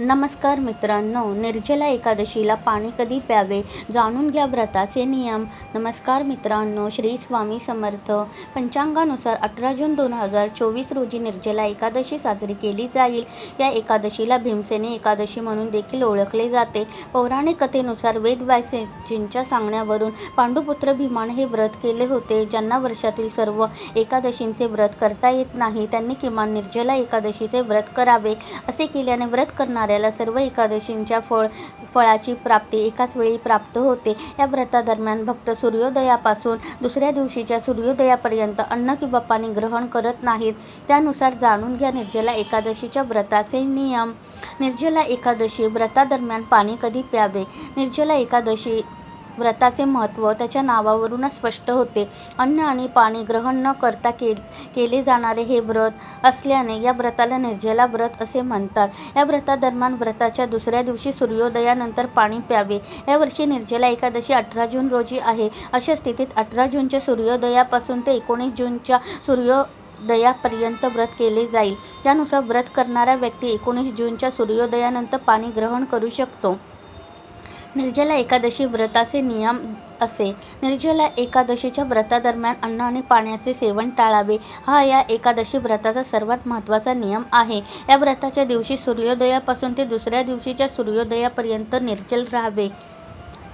नमस्कार मित्रांनो निर्जला एकादशीला पाणी कधी प्यावे जाणून घ्या व्रताचे नियम. नमस्कार मित्रांनो श्री स्वामी समर्थ. पंचांगानुसार अठरा जून दोन हजार चोवीस रोजी निर्जला एकादशी साजरी केली जाईल. या एकादशीला भीमसेनी एकादशी म्हणून देखील ओळखले जाते. पौराणिक कथेनुसार वेदव्यासजींच्या सांगण्यावरून पांडुपुत्र भीमाने हे व्रत केले होते. ज्यांना वर्षातील सर्व एकादशींचे व्रत करता येत नाही त्यांनी किमान निर्जला एकादशीचे व्रत करावे. असे केल्याने व्रत करणार करणाऱ्याला सर्व एकादशींच्या फळ फळाची प्राप्ती एकाच वेळी प्राप्त होते. या व्रतादरम्यान भक्त सूर्योदयापासून दुसऱ्या दिवशीच्या सूर्योदयापर्यंत अन्न किंवा पाणी ग्रहण करत नाहीत. त्यानुसार जाणून घ्या निर्जला एकादशीच्या व्रताचे नियम. निर्जला एकादशी व्रतादरम्यान पाणी कधी प्यावे? निर्जला एकादशी व्रताचे महत्त्व त्याच्या नावावरूनच स्पष्ट होते. अन्न आणि पाणी ग्रहण न करता के केले जाणारे हे व्रत असल्याने या व्रताला निर्जला व्रत असे म्हणतात. या व्रतादरम्यान व्रताच्या दुसऱ्या दिवशी सूर्योदयानंतर पाणी प्यावे. यावर्षी निर्जला एकादशी अठरा जून रोजी आहे. अशा स्थितीत अठरा जूनच्या सूर्योदयापासून ते एकोणीस जूनच्या सूर्यो दयापर्यंत व्रत केले जाईल. त्यानुसार व्रत करणारा व्यक्ती एकोणीस जूनच्या सूर्योदयानंतर पाणी ग्रहण करू शकतो. निर्जला एकादशी व्रताचे नियम असे. निर्जला एकादशीच्या व्रतादरम्यान अन्न आणि पाण्याचे सेवन टाळावे. हा या एकादशी व्रताचा सर्वात महत्त्वाचा नियम आहे. या व्रताच्या दिवशी सूर्योदयापासून ते दुसऱ्या दिवशीच्या सूर्योदयापर्यंत निर्जल राहावे.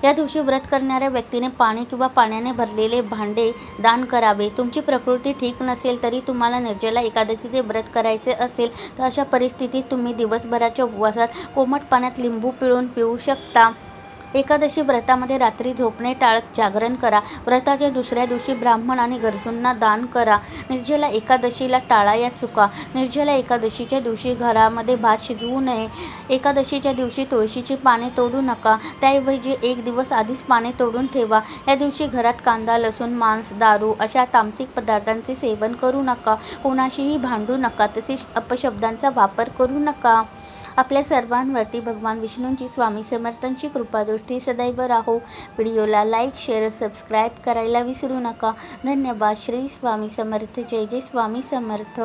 या दिवशी व्रत करणाऱ्या व्यक्तीने पाणी किंवा पाण्याने भरलेले भांडे दान करावे. तुमची प्रकृती ठीक नसेल तरी तुम्हाला निर्जला एकादशीचे व्रत करायचे असेल तर अशा परिस्थितीत तुम्ही दिवसभराच्या उपवासात कोमट पाण्यात लिंबू पिळून पिऊ शकता. एकादशी व्रतामध्ये रात्री झोपणे टाळत जागरण करा. व्रताच्या दुसऱ्या दिवशी ब्राह्मण आणि गरजूंना दान करा. निर्जला एकादशीला टाळा या चुका. निर्जला एकादशीच्या दिवशी घरामध्ये भात शिजवू नये. एकादशीच्या दिवशी तुळशीची पाने तोडू नका. त्याऐवजी एक दिवस आधीच पाने तोडून ठेवा. या दिवशी घरात कांदा लसूण मांस दारू अशा तामसिक पदार्थांचे सेवन करू नका. कोणाशीही भांडू नका. तसेच अपशब्दांचा वापर करू नका. आपल्या सर्वांवरती भगवान विष्णूंची स्वामी समर्थांची कृपादृष्टी सदैव राहो. व्हिडिओला लाईक शेअर सबस्क्राईब करायला विसरू नका. धन्यवाद. श्री स्वामी समर्थ. जय जय स्वामी समर्थ.